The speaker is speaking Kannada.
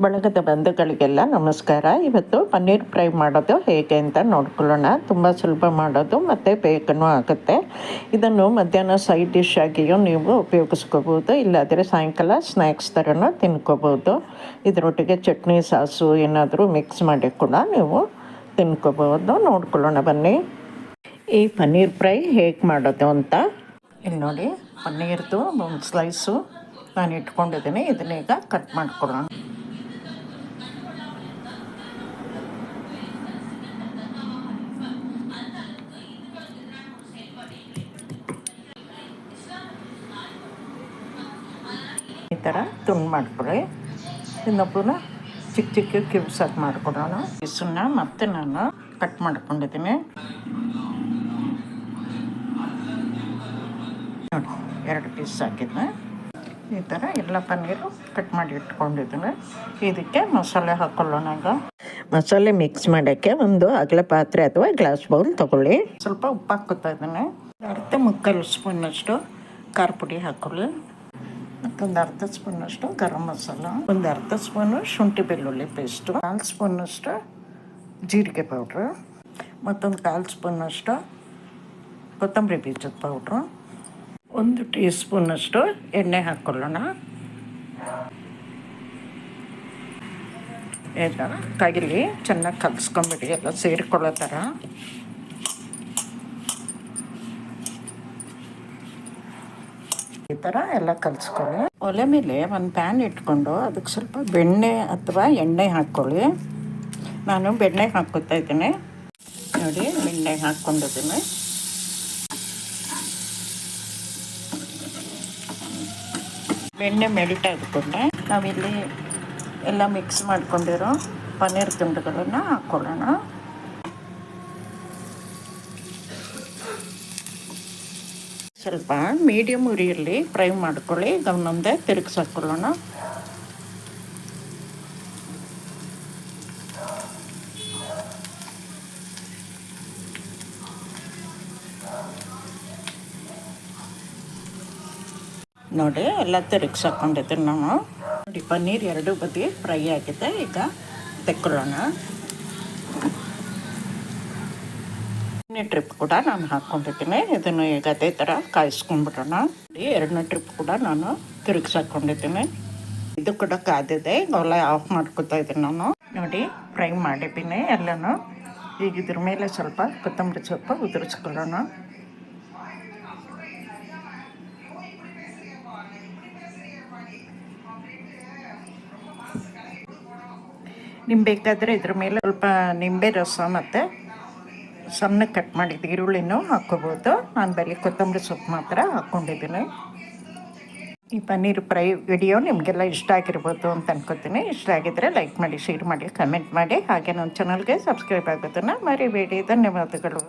ಬಳಗದ ಬಂಧುಗಳಿಗೆಲ್ಲ ನಮಸ್ಕಾರ. ಇವತ್ತು ಪನ್ನೀರ್ ಫ್ರೈ ಮಾಡೋದು ಹೇಗೆ ಅಂತ ನೋಡ್ಕೊಳ್ಳೋಣ. ತುಂಬ ಸುಲಭ ಮಾಡೋದು ಮತ್ತು ಬೇಗನೂ ಆಗುತ್ತೆ. ಇದನ್ನು ಮಧ್ಯಾಹ್ನ ಸೈಡ್ ಡಿಶ್ ಆಗಿಯೂ ನೀವು ಉಪಯೋಗಿಸ್ಕೋಬೋದು. ಇಲ್ಲಾದರೆ ಸಾಯಂಕಾಲ ಸ್ನ್ಯಾಕ್ಸ್ ಥರನೂ ತಿನ್ಕೋಬೋದು. ಇದರೊಟ್ಟಿಗೆ ಚಟ್ನಿ, ಸಾಸು ಏನಾದರೂ ಮಿಕ್ಸ್ ಮಾಡಿ ಕೂಡ ನೀವು ತಿನ್ಕೋಬೋದು. ನೋಡ್ಕೊಳ್ಳೋಣ ಬನ್ನಿ. ಈ ಪನ್ನೀರ್ ಫ್ರೈ ಹೇಗೆ ಮಾಡೋದು ಅಂತ. ಇಲ್ಲಿ ನೋಡಿ, ಪನ್ನೀರ್ದು ಒಂದು ಸ್ಲೈಸು ನಾನು ಇಟ್ಕೊಂಡಿದ್ದೀನಿ. ಇದನ್ನೀಗ ಕಟ್ ಮಾಡ್ಕೊಳ್ಳೋಣ. ಥರ ತುಂಡು ಮಾಡ್ಕೊಳ್ಳಿ ಇನ್ನು ಪುನಃ ಚಿಕ್ಕ ಚಿಕ್ಕ ಕ್ಯೂಬ್ಸ್ ಮಾಡಿಕೊಡೋಣ. ಪೀಸನ್ನ ಮತ್ತೆ ನಾನು ಕಟ್ ಮಾಡ್ಕೊಂಡಿದ್ದೀನಿ. ನೋಡಿ, ಎರಡು ಪೀಸ್ ಹಾಕಿದ್ದೆ ಈ ಥರ ಎಲ್ಲ ಪನ್ನೀರು ಕಟ್ ಮಾಡಿ ಇಟ್ಕೊಂಡಿದ್ದೀನಿ. ಇದಕ್ಕೆ ಮಸಾಲೆ ಹಾಕೊಳ್ಳೋಣ ಈಗ. ಮಸಾಲೆ ಮಿಕ್ಸ್ ಮಾಡೋಕ್ಕೆ ಒಂದು ಅಗಲ ಪಾತ್ರೆ ಅಥವಾ ಗ್ಲಾಸ್ ಬೌಲ್ ತೊಗೊಳ್ಳಿ. ಸ್ವಲ್ಪ ಉಪ್ಪು ಹಾಕೋತಾ ಇದ್ದೀನಿ. ಅರ್ಧ ಮುಕ್ಕಾಲು ಸ್ಪೂನಷ್ಟು ಖಾರ ಪುಡಿ ಹಾಕೊಳ್ಳಿ. ಮತ್ತೊಂದು ಅರ್ಧ ಸ್ಪೂನಷ್ಟು ಗರಂ ಮಸಾಲ, ಒಂದು ಅರ್ಧ ಸ್ಪೂನು ಶುಂಠಿ ಬೆಳ್ಳುಳ್ಳಿ ಪೇಸ್ಟು ಕಾಲು ಸ್ಪೂನಷ್ಟು ಜೀರಿಗೆ ಪೌಡ್ರು ಮತ್ತೊಂದು ಕಾಲು ಸ್ಪೂನಷ್ಟು ಕೊತ್ತಂಬರಿ ಬೀಜದ ಪೌಡ್ರು ಒಂದು ಟೀ ಸ್ಪೂನಷ್ಟು ಎಣ್ಣೆ ಹಾಕ್ಕೊಳ್ಳೋಣ ಎಲ್ಲ ಕಾಯಿಲಿ ಚೆನ್ನಾಗಿ ಕಲಿಸ್ಕೊಂಬಿಡಿ, ಎಲ್ಲ ಸೇರಿಕೊಳ್ಳೋ ಥರ. ಈ ಥರ ಎಲ್ಲ ಕಲಿಸ್ಕೊಳ್ಳಿ. ಒಲೆ ಮೇಲೆ ಒಂದು ಪ್ಯಾನ್ ಇಟ್ಕೊಂಡು ಅದಕ್ಕೆ ಸ್ವಲ್ಪ ಬೆಣ್ಣೆ ಅಥವಾ ಎಣ್ಣೆ ಹಾಕ್ಕೊಳ್ಳಿ ನಾನು ಬೆಣ್ಣೆ ಹಾಕ್ಕೊತಾ ಇದ್ದೀನಿ. ನೋಡಿ, ಬೆಣ್ಣೆ ಹಾಕ್ಕೊಂಡಿದ್ದೀನಿ. ಬೆಣ್ಣೆ ಮೆಲ್ಟ್ ಆದ್ಕೊಂಡೆ. ನಾವಿಲ್ಲಿ ಎಲ್ಲ ಮಿಕ್ಸ್ ಮಾಡ್ಕೊಂಡಿರೋ ಪನ್ನೀರ್ ತುಂಡುಗಳನ್ನು ಹಾಕ್ಕೊಳ್ಳೋಣ ಸ್ವಲ್ಪ ಮೀಡಿಯಮ್ ಉರಿಯಲ್ಲಿ ಫ್ರೈ ಮಾಡ್ಕೊಳ್ಳಿ ಈಗ ಒಂದೊಂದೇ ತಿರುಗಿಸಾಕೊಳ್ಳೋಣ ನೋಡಿ ಎಲ್ಲ ತಿರುಗಿಸಾಕೊಂಡಿದ್ದೀನಿ ನಾನು ನೋಡಿ ಪನ್ನೀರ್ ಎರಡು ಬದಿ ಫ್ರೈ ಆಗಿದೆ ಈಗ ತೆಕ್ಕೊಳ್ಳೋಣ ಎರಡನೇ ಟ್ರಿಪ್ ಕೂಡ ನಾನು ಹಾಕ್ಕೊಂಡಿದ್ದೀನಿ ಇದನ್ನು ಈಗ ಅದೇ ಥರ ಕಾಯಿಸ್ಕೊಂಡ್ಬಿಡೋಣ. ಎರಡನೇ ಟ್ರಿಪ್ ಕೂಡ ನಾನು ತಿರುಗಿಸಾಕೊಂಡಿದ್ದೀನಿ ಇದು ಕೂಡ ಕಾದಿದೆ. ಒಲೆ ಆಫ್ ಮಾಡ್ಕೊತಾ ಇದ್ದೀನಿ ನಾನು. ನೋಡಿ ಫ್ರೈ ಮಾಡಿದ್ದೀನಿ ಎಲ್ಲನೂ. ಈಗ ಇದ್ರ ಮೇಲೆ ಸ್ವಲ್ಪ ಕೊತ್ತಂಬರಿ ಸೊಪ್ಪು ಉದುರಿಸ್ಕೊಳ್ಳೋಣ. ನಿಮ್ಗೆ ಬೇಕಾದರೆ ಇದ್ರ ಮೇಲೆ ಸ್ವಲ್ಪ ನಿಂಬೆ ರಸ ಮತ್ತು ಸಣ್ಣ ಕಟ್ ಮಾಡಿದ್ದು ಈರುಳ್ಳಿನೂ ಹಾಕ್ಕೋಬೋದು. ನಾನು ಬರೀ ಕೊತ್ತಂಬರಿ ಸೊಪ್ಪು ಮಾತ್ರ ಹಾಕ್ಕೊಂಡಿದ್ದೀನಿ. ಈ ಪನ್ನೀರ್ ಫ್ರೈ ವಿಡಿಯೋ ನಿಮಗೆಲ್ಲ ಇಷ್ಟ ಆಗಿರ್ಬೋದು ಅಂತ ಅನ್ಕೋತೀನಿ. ಇಷ್ಟ ಆಗಿದ್ದರೆ ಲೈಕ್ ಮಾಡಿ ಶೇರ್ ಮಾಡಿ ಕಮೆಂಟ್ ಮಾಡಿ. ಹಾಗೆ ನಮ್ಮ ಚಾನಲ್ಗೆ ಸಬ್ಸ್ಕ್ರೈಬ್ ಆಗೋದನ್ನು ಮರಿಬೇಡಿ. ಧನ್ಯವಾದಗಳು.